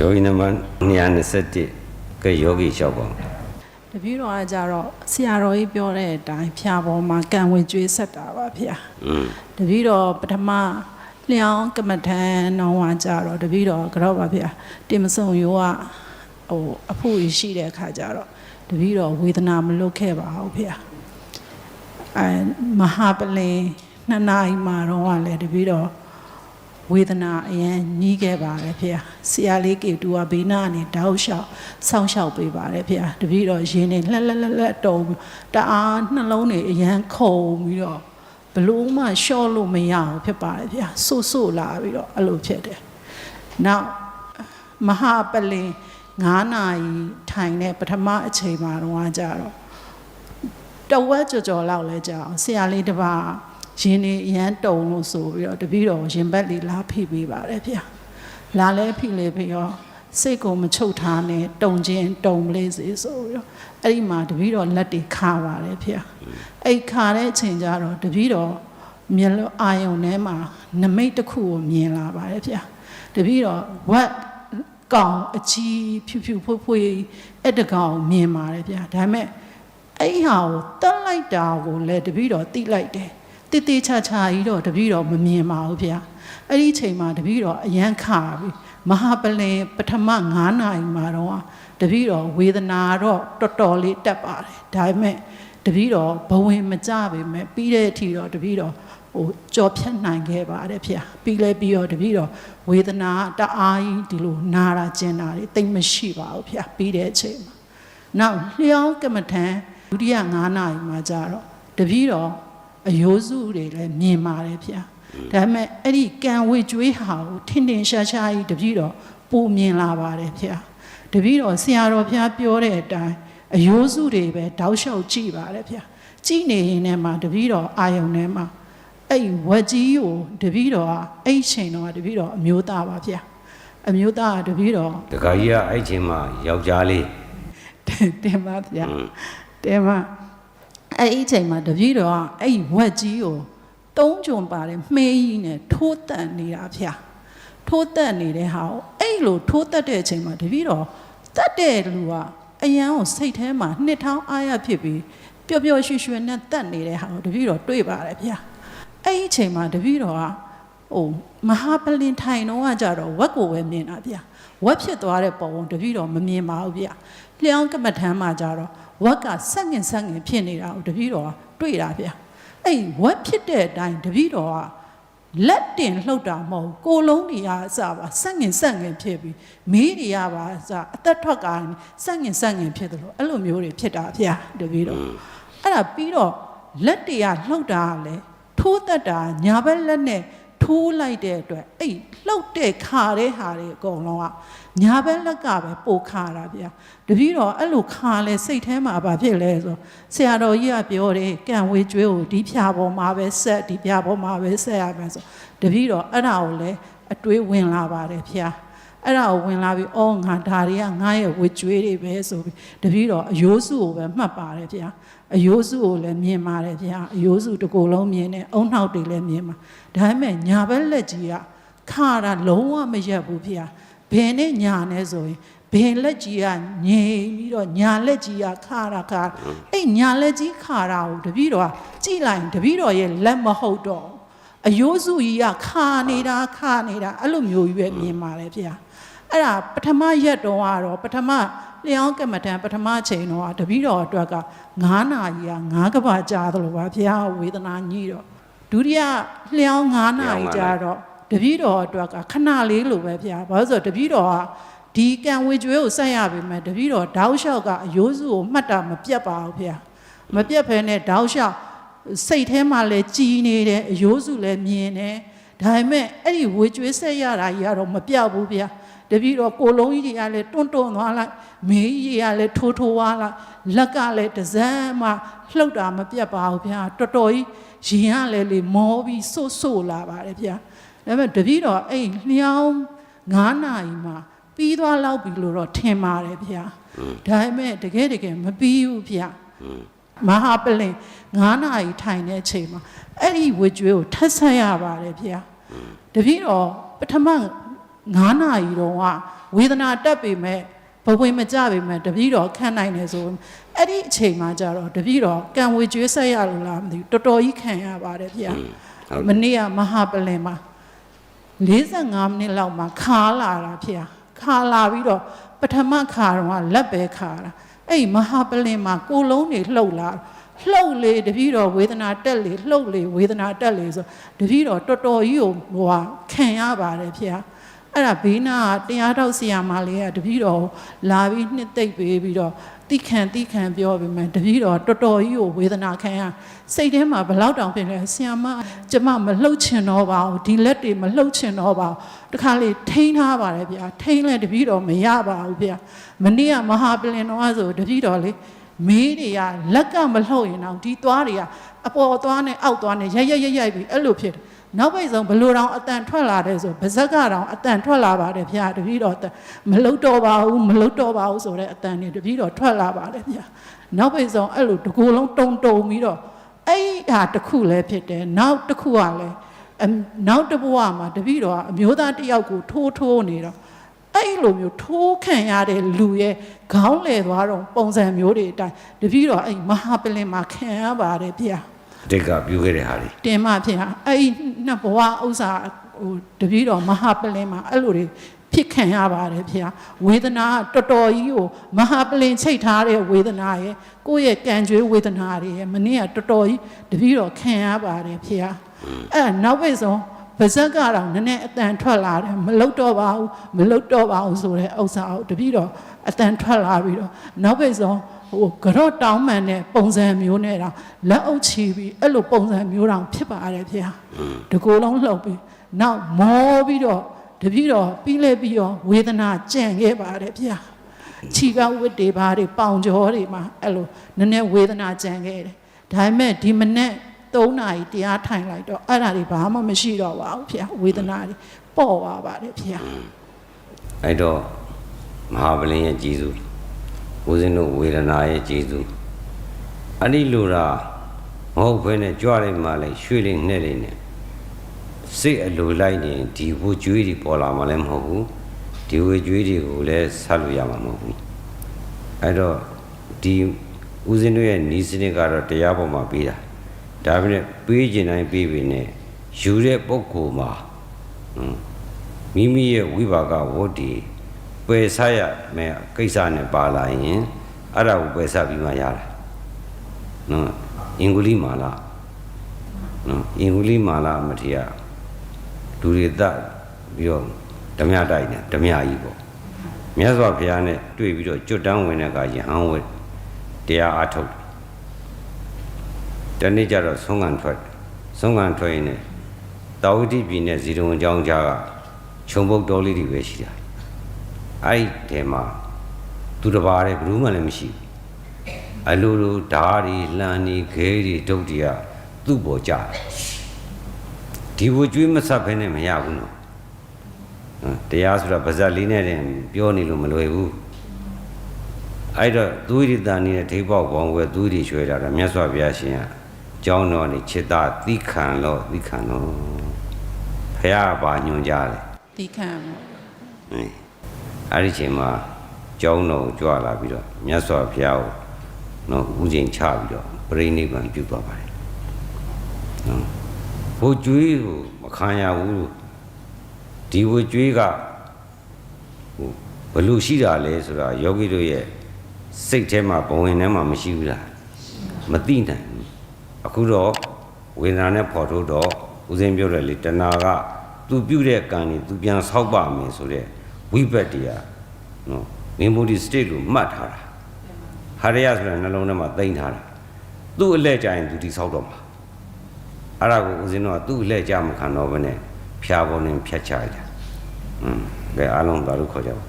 ယောဂီနံပါတ်221ကယောဂီလျှောက်ပါဦးတပည့်တော်ကကြတော့ဆရာတော်ကြီးပြောတဲ့အတိုင်းဖျာပေါ်မှာကံဝင်ကျွေးဆက်တာပါဖေ။อืมတပည့်တော်ပထမလျောင်းကမ္မထန်တော်ဝါကြတော့တပည့်တော်ကတော့ပါဖေ။တင်မစုံရိုးကဟိုအဖို့ရရှိတဲ့အခါကျတော့တပည့်တော်ဝေဒနာမလွတ်ခဲ့ပါဘူးဖေ။အဲမဟာပလင်နှစ်နာရီမှာတော့ကလည်းတပည့်တော် ဝေဒနာအရင်ညီးခဲ့ပါတယ်ဖေ။ဆရာလေးကေတူကဘေးနာကနေတောက်လျှောက်ဆောင်းလျှောက်ပေးပါတယ်ဖေ။တပည့်တော်ရင်းနေလှက်လှက်လှက်လှက်တုံတအားနှလုံးတွေအရန်ခုန်ပြီးတော့ဘလို့မှရှော့လို့မရအောင်ဖြစ်ပါတယ်ဗျာဆို့ဆို့လာပြီးတော့အဲ့လိုဖြစ်တယ်။နောက်မဟာပလင်9နာရီထိုင်တဲ့ပထမအချိန်မှာတော့ကြတော့တဝက်ကြော်ကြော်လောက်လဲကြာအောင်ဆရာလေးတစ်ပါး ရင်နေအရန်တုံလို့ဆိုပြီးတော့တပည့်တော်ရင်ဘက်လေးလာဖိပေးပါတယ်ဗျာ။လာလဲဖိလေပြီးတော့စိတ်ကိုမချုပ်ထားနဲ့တုံချင်းတုံလေးစေဆိုပြီးတော့အဲ့ဒီမှာတပည့်တော်လက်တွေခါပါတယ်ဗျာ။အဲ့ခါတဲ့အချိန်ကျတော့တပည့်တော်မျက်လုံးအာယုံထဲမှာနမိတ်တစ်ခုကိုမြင်လာပါတယ်ဗျာ။တပည့်တော်ဝက်ကောင်အကြီးဖြူဖြူဖွေးဖွေးအဲ့တကောင်မြင်ပါတယ်ဗျာ။ဒါပေမဲ့အဲ့ဟာကိုတက်လိုက်တာကိုလည်းတပည့်တော်တိလိုက်တယ်။ တိတိချာချာကြီးတော့တပည့်တော်မမြင်ပါဘူးဗျာ။အဲ့ဒီအချိန်မှာတပည့်တော်အယံခါပြီမဟာပလင်ပထမ9နာရီမှာတော့တပည့်တော်ဝေဒနာတော့တော်တော်လေးတက်ပါတယ်။ဒါပေမဲ့တပည့်တော်ဘဝင်မကြပေမဲ့ပြီးတဲ့အထိတော့တပည့်တော်ဟိုကြော်ဖြတ်နိုင်ခဲ့ပါတယ်ဖေ။ပြီးလဲပြီးတော့တပည့်တော်ဝေဒနာတအားကြီးဒီလိုနာတာကျင်တာတွေတိတ်မရှိပါဘူးဖေ။ပြီးတဲ့အချိန်မှာနောက်လျှောင်းကမ္မထံဒုတိယ9နာရီမှာကြတော့တပည့်တော် အယိုးစုတွေလည်းမြင်ပါတယ်ဗျာဒါပေမဲ့အဲ့ဒီကံဝေကျွေးဟာကိုထင်ထင်ရှားရှားကြီးတပည့်တော်ပုံမြင်လာပါတယ်ဗျာတပည့်တော်ဆရာတော်ဘုရားပြောတဲ့အတိုင်းအယိုးစုတွေပဲတောက်လျှောက်ကြည့်ပါတယ်ဗျာကြည့်နေရင်လည်းမှာတပည့်တော်အာယုံထဲမှာအဲ့ဝက်ကြီးကိုတပည့်တော်ကအဲ့ချိန်တော့တပည့်တော်အမျိုးသားပါဗျာအမျိုးသားကတပည့်တော်တခါကြီးကအဲ့ချိန်မှာယောက်ျားလေးတင်ပါဗျာတင်ပါ အဲ့ဒီအချိန်မှာတပည့်တော်ကအဲ့ဒီဝက်ကြီးကိုသုံးကြုံပါတယ်မှေးကြီးနဲ့ထိုးတက်နေတာဗျာထိုးတက်နေတဲ့ဟာကိုအဲ့လိုထိုးတက်တဲ့အချိန်မှာတပည့်တော်တက်တဲ့လူကအရန်ကိုစိတ်ထဲမှာနှစ်ထောင်းအားရဖြစ်ပြီးပျော်ပျော်ရွှင်ရွှင်နဲ့တက်နေတဲ့ဟာကိုတပည့်တော်တွေ့ပါတယ်ဗျာအဲ့ဒီအချိန်မှာတပည့်တော်က ဟိုမဟာပလင်ထိုင်တော့ကကြတော့ဝက်ကိုပဲမြင်တာဗျာဝက်ဖြစ်သွားတဲ့ပုံကိုတပည့်တော်မမြင်ပါဘူးဗျာလျှောင်းကမ္မထမ်းမှာကြတော့ဝက်ကဆက်ငင်ဆက်ငင်ဖြစ်နေတာကိုတပည့်တော်ကတွေ့တာဗျအဲ့ဝက်ဖြစ်တဲ့အတိုင်းတပည့်တော်ကလက်တင်လှုပ်တာမဟုတ်ဘူးကိုယ်လုံးတွေကအစပါဆက်ငင်ဆက်ငင်ဖြစ်ပြီးမေးတွေကပါအစအသက်ထွက်ကဆက်ငင်ဆက်ငင်ဖြစ်တယ်လို့အဲ့လိုမျိုးတွေဖြစ်တာဗျတပည့်တော်အဲ့ဒါပြီးတော့လက်တွေကလှုပ်တာကလည်းထိုးသက်တာညာဘက်လက်နဲ့ ထိုးလိုက်တဲ့အတွက်အဲ့လှုပ်တဲ့ခါတဲ့ဟာတွေအကုန်လုံးကညာဘက်လက်ကပဲပိုခါတာဗျာတပည့်တော်အဲ့လိုခါလဲစိတ်ထဲမှာဘာဖြစ်လဲဆိုဆရာတော်ကြီးကပြောတယ်ကံဝေကျွေးကိုဒီဖြာပေါ်မှာပဲဆက်ဒီဖြာပေါ်မှာပဲဆက်ရမယ်ဆိုတပည့်တော်အဲ့ဒါကိုလည်းအတွေးဝင်လာပါတယ်ဗျာ အဲ့ဒါကိုဝင်လာပြီးအော်ငါဒါတွေကငါရဲ့ဝေကျွေးတွေပဲဆိုပြီးတပည့်တော်အယိုးစုကိုပဲမှတ်ပါတယ်ဗျာအယိုးစုကိုလည်းမြင်ပါတယ်ဗျာအယိုးစုတစ်ကိုယ်လုံးမြင်တယ်အုံနှောက်တွေလည်းမြင်ပါဒါပေမဲ့ညာဘက်လက်ကြီးကခါတာလုံးဝမရက်ဘူးဗျာဘယ်နဲ့ညာနဲ့ဆိုရင်ဘယ်လက်ကြီးကငြိမ်ပြီးတော့ညာလက်ကြီးကခါတာခါအဲ့ညာလက်ကြီးခါတာကိုတပည့်တော်ကကြည့်လိုက်ရင်တပည့်တော်ရဲ့လက်မဟုတ်တော့ဘူး အယိုးစုကြီးကခါနေတာခါနေတာအဲ့လိုမျိုးကြီးပဲမြင်ပါတယ်ဗျာအဲ့ဒါပထမရက်တော့ကတော့ပထမလျောင်းကမ္မထံပထမချိန်တော့တပည့်တော်အတွက်က9နာရီက9ကဘာကြာသလိုပါဘုရားဝေဒနာညှိတော့ဒုတိယလျောင်း9နာရီကြာတော့တပည့်တော်အတွက်ကခဏလေးလိုပဲဘုရားဘာလို့ဆိုတော့တပည့်တော်ကဒီကံဝေကျွေးကိုဆက်ရပေမဲ့တပည့်တော်တောက်လျှောက်ကအယိုးစုကိုမှတ်တာမပြတ်ပါဘူးဘုရားမပြတ်ဖဲနဲ့တောက်လျှောက် စိတ်ထဲမှာလည်းကြည်နေတယ်အယိုးစုလည်းမြင်တယ်ဒါပေမဲ့အဲ့ဒီဝေကျွေးဆက်ရတာကြီးကတော့မပြတ်ဘူးဘုရားတပည့်တော်ကိုလုံးကြီးတွေကလည်းတွန်းတွန်းသွားလိုက်မေးကြီးတွေကလည်းထိုးထိုးသွားလိုက်လက်ကလည်းတစမ်းမှလှုပ်တာမပြတ်ပါဘူးဗျာတော်တော်ကြီးရင်ကလည်းလေမောပြီးဆို့ဆို့လာပါတယ်ဗျာဒါပေမဲ့တပည့်တော်အဲ့လျောင်း9နာရီမှာပြီးသွားလောက်ပြီလို့တော့ထင်ပါတယ်ဗျာဒါပေမဲ့တကယ်တကယ်မပြီးဘူးဗျာ မဟာပလင်9နာရီထိုင်တဲ့အချိန်မှာအဲ့ဒီဝေကျွေးကိုထပ်ဆက်ရပါတယ်ဗျာတပည့်တော်ပထမ9နာရီတော့ကဝဝေဒနာတက်ပေမဲ့ဘဝင်မကြပေမဲ့တပည့်တော်ခံနိုင်တယ်ဆိုအဲ့ဒီအချိန်မှာကျတော့တပည့်တော်ကံဝေကျွေးဆက်ရလို့လားမသိဘူးတော်တော်ကြီးခံရပါတယ်ဗျာဟုတ်မနေ့ကမဟာပလင်မှာ45မိနစ်လောက်မှာခါလာတာဖေခါလာပြီးတော့ပထမခါတော့ကလက်ပဲခါတာ အဲ့ဒီမဟာပလင်မှာကိုယ်လုံးတွေလှုပ်လာလှုပ်လေတပည့်တော်ဝေဒနာတက်လေလှုပ်လေဝေဒနာတက်လေဆိုတပည့်တော်တော်တော်ကြီးကိုဟိုဟာခံရပါတယ်ဖေအဲ့ဒါဘေးနာကတရားတော်ဆရာမလေးကတပည့်တော်ကိုလာပြီးနှစ်သိမ့်ပေးပြီးတော့ တိခံတိခံပြောပြီးမှတပည့်တော်တော်တော်ကြီးကိုဝေဒနာခံရစိတ်ထဲမှာဘယ်လောက်တောင်ဖြစ်လဲဆရာမကျမမလှုပ်ချင်တော့ပါဘူးဒီလက်တွေမလှုပ်ချင်တော့ပါဘူးတခါလေထိန်းထားပါတယ်ဗျာထိန်းလဲတပည့်တော်မရပါဘူးဗျာမနေ့ကမဟာပလင်တော်ကဆိုတပည့်တော်လေမေးတွေကလက်ကမလှုပ်ရင်တော့ဒီသွားတွေကအပေါ်သွားနဲ့အောက်သွားနဲ့ရိုက်ရိုက်ရိုက်ရိုက်ပြီးအဲ့လိုဖြစ်တယ် နောက်ပိတ်ဆုံးဘလို့တောင်အတန်ထွက်လာတဲ့ဆိုဗဇက်ကတော့အတန်ထွက်လာပါတယ်ဗျာတပည့်တော်မလှုပ်တော့ပါဘူးမလှုပ်တော့ပါဘူးဆိုတဲ့အတန်တွေတပည့်တော်ထွက်လာပါတယ်ဗျာနောက်ပိတ်ဆုံးအဲ့လိုတကူလုံးတုံတုံပြီးတော့အဲ့ဟာတစ်ခုလည်းဖြစ်တယ်နောက်တစ်ခုကလည်းအမ်နောက်တစ်ဘဝမှာတပည့်တော်ကအမျိုးသားတစ်ယောက်ကိုထိုးထိုးနေတော့အဲ့လိုမျိုးထိုးခံရတဲ့လူရဲ့ခေါင်းလေသွားတော့ပုံစံမျိုးတွေအတိုင်းတပည့်တော်အဲ့မဟာပလင်မှာခံရပါတယ်ဗျာ အတိတ်ကပြုခဲ့တဲ့ဟာတွေတင်မဖြစ်ဟာအဲ့ဒီနှစ်ဘဝဥစ္စာဟိုတပည့်တော်မဟာပလင်မှာအဲ့လိုတွေဖြစ်ခံရပါတယ်ဖေ။ဝေဒနာကတော်တော်ကြီးကိုမဟာပလင်ချိတ်ထားတဲ့ဝေဒနာရဲ့ကိုယ့်ရဲ့ကံကြွေးဝေဒနာတွေရဲ့မနေ့ကတော်တော်ကြီးတပည့်တော်ခံရပါတယ်ဖေ။အဲ့ဒါနောက်ပိတ်ဆုံးပါဇက်ကတော့နည်းနည်းအတန်ထွက်လာတယ်မလုတ်တော့ပါဘူးမလုတ်တော့ပါဘူးဆိုတဲ့ဥစ္စာကိုတပည့်တော်အတန်ထွက်လာပြီးတော့နောက်ပိတ်ဆုံး ဟိုကြော့တောင်းမှန်တဲ့ပုံစံမျိုးနဲ့တော့လက်အုပ်ချီပြီးအဲ့လိုပုံစံမျိုးတောင်ဖြစ်ပါတယ်ဖေ။တကူလုံးလှုပ်ပြီးနောက်မောပြီးတော့တပည့်တော်ပြီးလဲပြီးတော့ဝေဒနာကြံ့ခဲ့ပါတယ်ဖေ။ခြိကဝတ်တွေဘာတွေပေါင်ကြောတွေမှာအဲ့လိုနည်းနည်းဝေဒနာကြံ့ခဲ့တယ်။ဒါပေမဲ့ဒီမနေ့3နာရီတရားထိုင်လိုက်တော့အဲ့ဒါတွေဘာမှမရှိတော့ပါဘူးဖေ။ဝေဒနာတွေပေါ့သွားပါတယ်ဖေ။အဲ့တော့မဟာပလင်ရဲ့ကျေးဇူး ဦးဇင်းတို့ဝေဒနာရဲ့ကျေးဇူးအဲ့ဒီလိုတာမဟုတ်ဘဲနဲ့ကြွလိုက်မှလည်းရွှေ့လေးနှဲ့လေးနဲ့စိတ်အလိုလိုက်နေဒီဝကြွေးတွေပေါ်လာမှလည်းမဟုတ်ဘူးဒီဝကြွေးတွေကိုလည်းဆက်လို့ရမှာမဟုတ်ဘူးအဲ့တော့ဒီဦးဇင်းတို့ရဲ့ဤစနစ်ကတော့တရားပေါ်မှာပြီးတာဒါပေမဲ့ပေးခြင်းတိုင်းပေးပြီနဲ့ယူတဲ့ပုဂ္ဂိုလ်မှာဟွန်းမိမိရဲ့ဝိပါကဝတ္တိ ပယ်ဆရမယ်ကိစ္စနဲ့ပါလာရင်အဲ့ဒါကိုပယ်ဆပြီးမှရတာနော်အင်္ဂုလိမာလာနော်အင်္ဂုလိမာလာမထေရလူတွေတတ်ပြီးတော့ဓမြတိုက်နေဓမြကြီးပေါ့မြတ်စွာဘုရားနဲ့တွေ့ပြီးတော့ကျွတ်တန်းဝင်တဲ့အခါယဟန်ဝတ်တရားအားထုတ်တယ်တနေ့ကျတော့ဆုံးခံထွက်တယ်ဆုံးခံထွက်ရင်လည်းတာဝတိပြည်နဲ့ဇီရုံအကြောင်းကြားကခြုံပုတ်တော်လေးတွေပဲရှိတာ အဲ့ဒီထဲမှာသူတစ်ပါးတည်းဘယ်သူမှလည်းမရှိဘူးအလိုလိုဓာတ်တွေလှန်တွေခဲတွေဒုတ်တွေကသူ့ပေါ်ကြတယ်ဒီဘကျွေးမဆက်ဖဲနဲ့မရဘူးနော်ဟမ်တရားဆိုတာဗဇက်လေးနဲ့တည်းပြောနေလို့မလွယ်ဘူးအဲ့တော့သူရိတန်နေတဲ့ဒိပေါက်ပေါင်းဝဲသူရိရွှဲတာတော့မြတ်စွာဘုရားရှင်ကကျောင်းတော်နေจิตာသီခံလို့သီခံလို့ဖះပါညွန်ကြတယ်တီးခံပေါ့ဟင်း အဲ့ဒီချိန်မှာကျောင်းတော်ကိုကြွလာပြီးတော့မြတ်စွာဘုရားကိုနော်ဦးချိန်ချပြီးတော့ပြိဋိဘံပြုသွားပါတယ်နော်ဘိုလ်ကျွေးကိုမခံရဘူးဒီဘိုလ်ကျွေးကဟိုဘယ်လို့ရှိတာလဲဆိုတာယောဂီတို့ရဲ့စိတ်ထဲမှာဘဝင်ထဲမှာမရှိဘူးလားမသိနိုင်ဘူးအခုတော့ဝေဒနာနဲ့ပေါ်ထုတ်တော့ဦးဇင်းပြောတယ်လေတဏှာကသူပြုတဲ့ကံนี่သူပြန်ဆောက်ပါမယ်ဆိုတဲ့ ဝိဘတ်တရားနော်မင်းမူဒီ state လို့မှတ်ထားတာဟာရယဆိုတာနှလုံးထဲမှာသိမ့်ထားတာသူ့အလဲကြရင်သူဒီဆောက်တော့မှာအဲ့ဒါကိုဦးဇင်းတို့ကသူ့အလဲကြမခံတော့ဘဲနဲ့ဖျားပေါ်နေဖြတ်ချလိုက်တာอืมဘယ်အားလုံးသာလို့ခေါ်ကြပါ